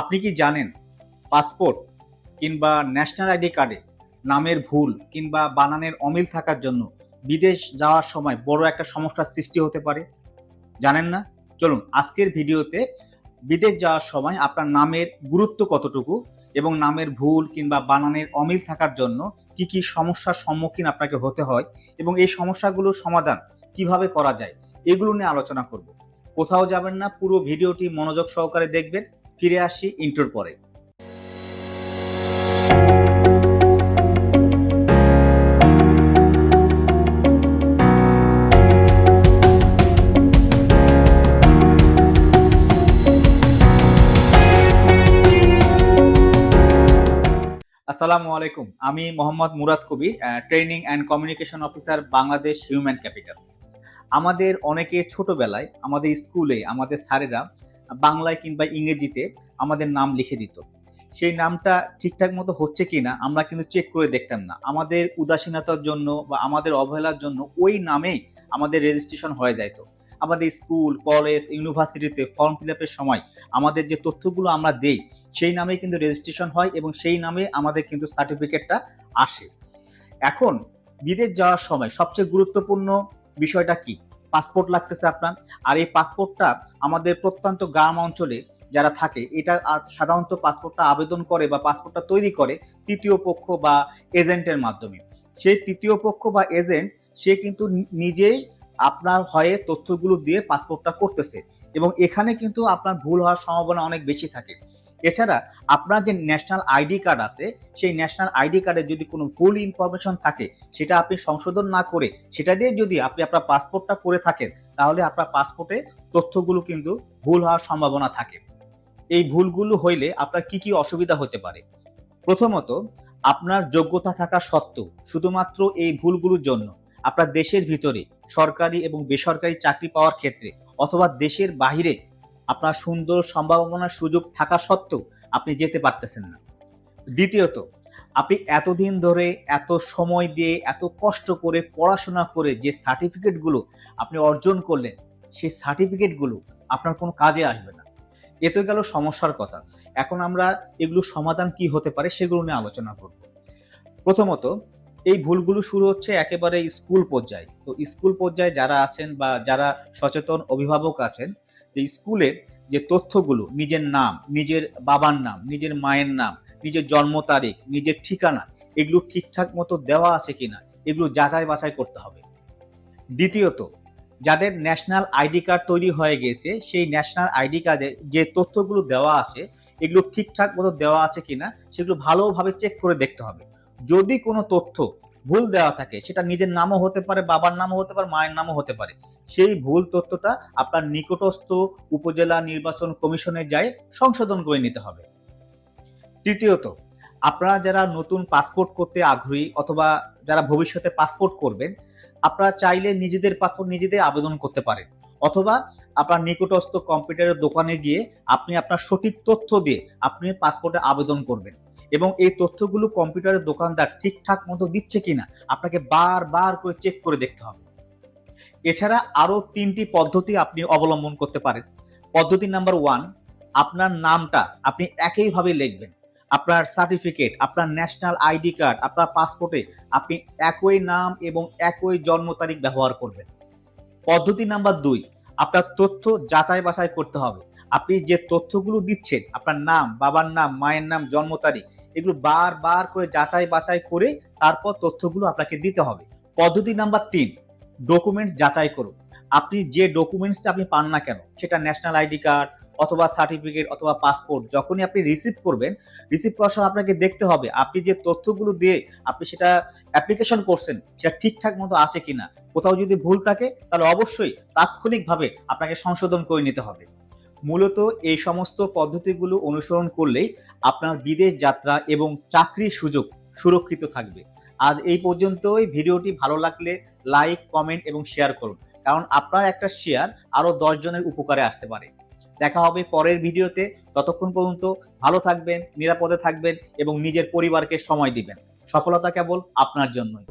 আপনি কি জানেন পাসপোর্ট কিংবা ন্যাশনাল আইডি কার্ডে নামের ভুল কিংবা বানানের অমিল থাকার জন্য বিদেশ যাওয়ার সময় বড় একটা সমস্যার সৃষ্টি হতে পারে? জানেন না? চলুন, আজকের ভিডিওতে বিদেশ যাওয়ার সময় আপনার নামের গুরুত্ব কতটুকু এবং নামের ভুল কিংবা বানানের অমিল থাকার জন্য কি কি সমস্যার সম্মুখীন আপনাকে হতে হয় এবং এই সমস্যাগুলোর সমাধান কীভাবে করা যায়? এগুলো নিয়ে আলোচনা করব। কোথাও যাবেন না, পুরো ভিডিওটি মনোযোগ সহকারে দেখবেন। ফিরে আসি ইন্টোর পরে। আসসালামু আলাইকুম। আমি Mohammad Murad Kabir training and communication officer Bangladesh human capital আমাদের অনেকে ছোটবেলায়, আমাদের স্কুলে, আমাদের স্যারেরা বাংলায় কিংবা ইংরেজিতে আমাদের নাম লিখে দিত। সেই নামটা ঠিকঠাক মতো হচ্ছে কিনা আমরা কিন্তু চেক করে দেখতাম না। আমাদের উদাসীনতার জন্য বা আমাদের অবহেলার জন্য ওই নামেই আমাদের রেজিস্ট্রেশন হয়ে যাইতো। আমাদের স্কুল, কলেজ, ইউনিভার্সিটিতে ফর্ম ফিল আপের সময় আমাদের যে তথ্যগুলো আমরা দেই, সেই নামে কিন্তু রেজিস্ট্রেশন হয় এবং সেই নামে আমাদের কিন্তু সার্টিফিকেটটা আসে। এখন বিদেশ যাওয়ার সময় সবচেয়ে গুরুত্বপূর্ণ বিষয়টা কি? পাসপোর্ট লাগতেছে আপনার। আর এই পাসপোর্টটা আমাদের প্রত্যন্ত গ্রাম অঞ্চলে যারা থাকে, এটা সাধারণত পাসপোর্টটা আবেদন করে বা পাসপোর্টটা তৈরি করে তৃতীয় পক্ষ বা এজেন্টের মাধ্যমে। সেই তৃতীয় পক্ষ বা এজেন্ট, সে কিন্তু নিজেই আপনার হয়ে তথ্যগুলো দিয়ে পাসপোর্টটা করতেছে। এবং এখানে কিন্তু আপনার ভুল হওয়ার সম্ভাবনা অনেক বেশি থাকে। এছাড়া আপনার যে ন্যাশনাল আইডি কার্ড আছে, সেই ন্যাশনাল আইডি কার্ডে যদি কোনো ভুল ইনফরমেশন থাকে, সেটা আপনি সংশোধন না করে, সেটা দিয়ে যদি আপনি আপনার পাসপোর্টটা করে থাকেন, তাহলে আপনার পাসপোর্টে তথ্যগুলো কিন্তু ভুল হওয়ার সম্ভাবনা থাকে। এই ভুলগুলো হইলে আপনার কি কি অসুবিধা হতে পারে? প্রথমত, আপনার যোগ্যতা থাকা সত্ত্বেও শুধুমাত্র এই ভুলগুলোর জন্য আপনার দেশের ভিতরে সরকারি এবং বেসরকারি চাকরি পাওয়ার ক্ষেত্রে অথবা দেশের বাহিরে আপনার সুন্দর সম্ভাবনার সুযোগ থাকা সত্ত্বেও আপনি যেতে পারতেছেন না। দ্বিতীয়ত, আপনি এতদিন ধরে এত সময় দিয়ে এত কষ্ট করে পড়াশোনা করে যে সার্টিফিকেটগুলো আপনি অর্জন করলেন, সেই সার্টিফিকেটগুলো আপনার কোনো কাজে আসবে না। এ তো গেল সমস্যার কথা। এখন আমরা এগুলো সমাধান কি হতে পারে সেগুলো নিয়ে আলোচনা করব। প্রথমত, এই ভুলগুলো শুরু হচ্ছে একেবারে স্কুল পর্যায়ে। তো স্কুল পর্যায়ে যারা আছেন বা যারা সচেতন অভিভাবক আছেন যে স্কুলে যে তথ্যগুলো, নিজের নাম, নিজের বাবার নাম, নিজের মায়ের নাম, নিজের জন্ম তারিখ, নিজের ঠিকানা, এগুলো ঠিকঠাক মতো দেওয়া আছে কিনা, এগুলো যাচাই বাছাই করতে হবে। দ্বিতীয়ত, যাদের ন্যাশনাল আইডি কার্ড তৈরি হয়ে গেছে, সেই ন্যাশনাল আইডি কার্ডে যে তথ্যগুলো দেওয়া আছে, এগুলো ঠিকঠাক মতো দেওয়া আছে কিনা, সেগুলো ভালোভাবে চেক করে দেখতে হবে। যদি কোনো তথ্য ভুল দেওয়া থাকে, সেটা নিজের নামও হতে পারে, বাবার নামও হতে পারে, মায়ের নামও হতে পারে। সেই ভুল তথ্যটা আপনার নিকটস্থ উপজেলা নির্বাচন কমিশনে যায়, সংশোধন করে নিতে হবে। তৃতীয়ত, আপনারা যারা নতুন পাসপোর্ট করতে আগ্রহী অথবা যারা ভবিষ্যতে পাসপোর্ট করবেন, আপনারা চাইলে নিজেদের পাসপোর্ট নিজেদের আবেদন করতে পারেন। অথবা আপনার নিকটস্থ কম্পিউটারের দোকানে গিয়ে আপনি আপনার সঠিক তথ্য দিয়ে আপনি পাসপোর্টে আবেদন করবেন। এবং এই তথ্যগুলো কম্পিউটারের দোকানদার ঠিকঠাক মতো দিচ্ছে কিনা, আপনাকে বারবার করে চেক করে দেখতে হবে। এছাড়া আরও তিনটি পদ্ধতি আপনি অবলম্বন করতে পারেন। পদ্ধতি নাম্বার ওয়ান আপনার নামটা আপনি একইভাবে লিখবেন। আপনার সার্টিফিকেট আপনার ন্যাশনাল আইডি কার্ড আপনার পাসপোর্টে আপনি একই নাম এবং একই জন্ম তারিখ ব্যবহার করবেন। পদ্ধতি নাম্বার দুই, আপনার তথ্য যাচাই বাছাই করতে হবে। আপনি যে তথ্যগুলো দিচ্ছেন, আপনার নাম, বাবার নাম, মায়ের নাম, জন্ম তারিখ, এগুলো বারবার করে যাচাই বাছাই করে তারপর তথ্যগুলো আপনাকে দিতে হবে। পদ্ধতি নাম্বার তিন ডকুমেন্টস যাচাই করুন। আপনি যে ডকুমেন্টসটা আপনি পান না কেন, সেটা ন্যাশনাল আইডি কার্ড অথবা সার্টিফিকেট অথবা পাসপোর্ট যখনই আপনি রিসিভ করবেন রিসিভ করার সময় আপনাকে দেখতে হবে, আপনি যে তথ্যগুলো দিয়ে আপনি সেটা অ্যাপ্লিকেশন করছেন, সেটা ঠিকঠাক মতো আছে কিনা। কোথাও যদি ভুল থাকে, তাহলে অবশ্যই তাৎক্ষণিকভাবে আপনাকে সংশোধন করে নিতে হবে। মূলত এই সমস্ত পদ্ধতিগুলো অনুসরণ করলেই আপনার বিদেশ যাত্রা এবং চাকরির সুযোগ সুরক্ষিত থাকবে। আজ এই পর্যন্তই। ভিডিওটি ভালো লাগলে লাইক, কমেন্ট এবং শেয়ার করুন। কারণ আপনার একটা শেয়ার আরও দশ জনের উপকারে আসতে পারে। দেখা হবে পরের ভিডিওতে। ততক্ষণ পর্যন্ত ভালো থাকবেন, নিরাপদে থাকবেন এবং নিজের পরিবারকে সময় দিবেন। সফলতা কেবল আপনার জন্যই।